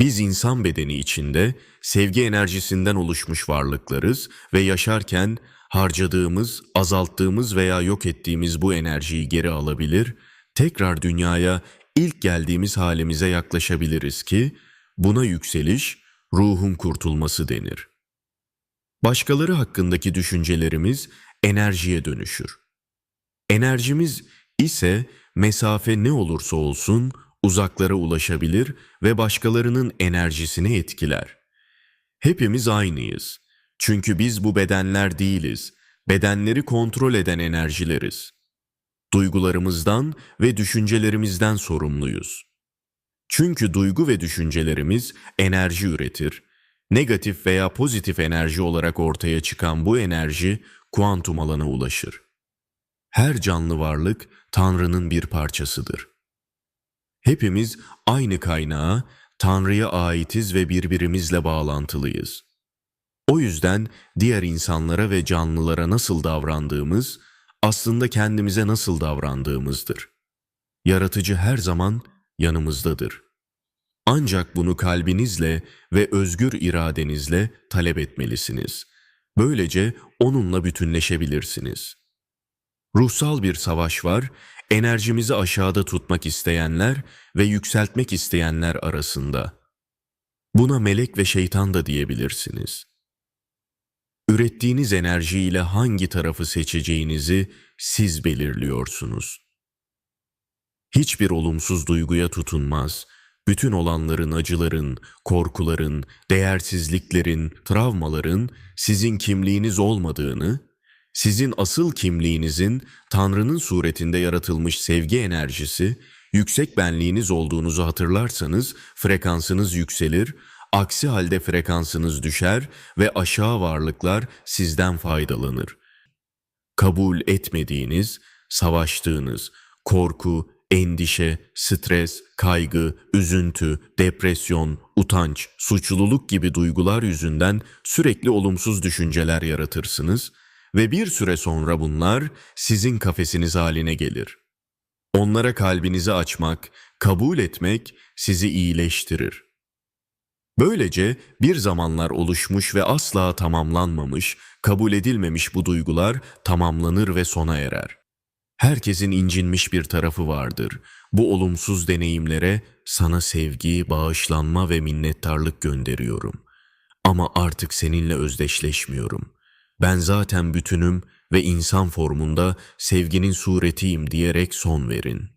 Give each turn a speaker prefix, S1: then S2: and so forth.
S1: Biz insan bedeni içinde sevgi enerjisinden oluşmuş varlıklarız ve yaşarken harcadığımız, azalttığımız veya yok ettiğimiz bu enerjiyi geri alabilir, tekrar dünyaya ilk geldiğimiz halimize yaklaşabiliriz ki buna yükseliş, ruhun kurtulması denir. Başkaları hakkındaki düşüncelerimiz enerjiye dönüşür. Enerjimiz ise mesafe ne olursa olsun uzaklara ulaşabilir ve başkalarının enerjisini etkiler. Hepimiz aynıyız. Çünkü biz bu bedenler değiliz. Bedenleri kontrol eden enerjileriz. Duygularımızdan ve düşüncelerimizden sorumluyuz. Çünkü duygu ve düşüncelerimiz enerji üretir. Negatif veya pozitif enerji olarak ortaya çıkan bu enerji kuantum alana ulaşır. Her canlı varlık Tanrı'nın bir parçasıdır. Hepimiz aynı kaynağa, Tanrı'ya aitiz ve birbirimizle bağlantılıyız. O yüzden diğer insanlara ve canlılara nasıl davrandığımız, aslında kendimize nasıl davrandığımızdır. Yaratıcı her zaman yanımızdadır. Ancak bunu kalbinizle ve özgür iradenizle talep etmelisiniz. Böylece onunla bütünleşebilirsiniz. Ruhsal bir savaş var, enerjimizi aşağıda tutmak isteyenler ve yükseltmek isteyenler arasında. Buna melek ve şeytan da diyebilirsiniz. Ürettiğiniz enerjiyle hangi tarafı seçeceğinizi siz belirliyorsunuz. Hiçbir olumsuz duyguya tutunmaz, bütün olanların, acıların, korkuların, değersizliklerin, travmaların sizin kimliğiniz olmadığını, sizin asıl kimliğinizin Tanrı'nın suretinde yaratılmış sevgi enerjisi, yüksek benliğiniz olduğunuzu hatırlarsanız frekansınız yükselir, aksi halde frekansınız düşer ve aşağı varlıklar sizden faydalanır. Kabul etmediğiniz, savaştığınız, korku, endişe, stres, kaygı, üzüntü, depresyon, utanç, suçluluk gibi duygular yüzünden sürekli olumsuz düşünceler yaratırsınız ve bir süre sonra bunlar sizin kafesiniz haline gelir. Onlara kalbinizi açmak, kabul etmek sizi iyileştirir. Böylece bir zamanlar oluşmuş ve asla tamamlanmamış, kabul edilmemiş bu duygular tamamlanır ve sona erer. Herkesin incinmiş bir tarafı vardır. Bu olumsuz deneyimlere sana sevgi, bağışlanma ve minnettarlık gönderiyorum. Ama artık seninle özdeşleşmiyorum. Ben zaten bütünüm ve insan formunda sevginin suretiyim diyerek son verin.''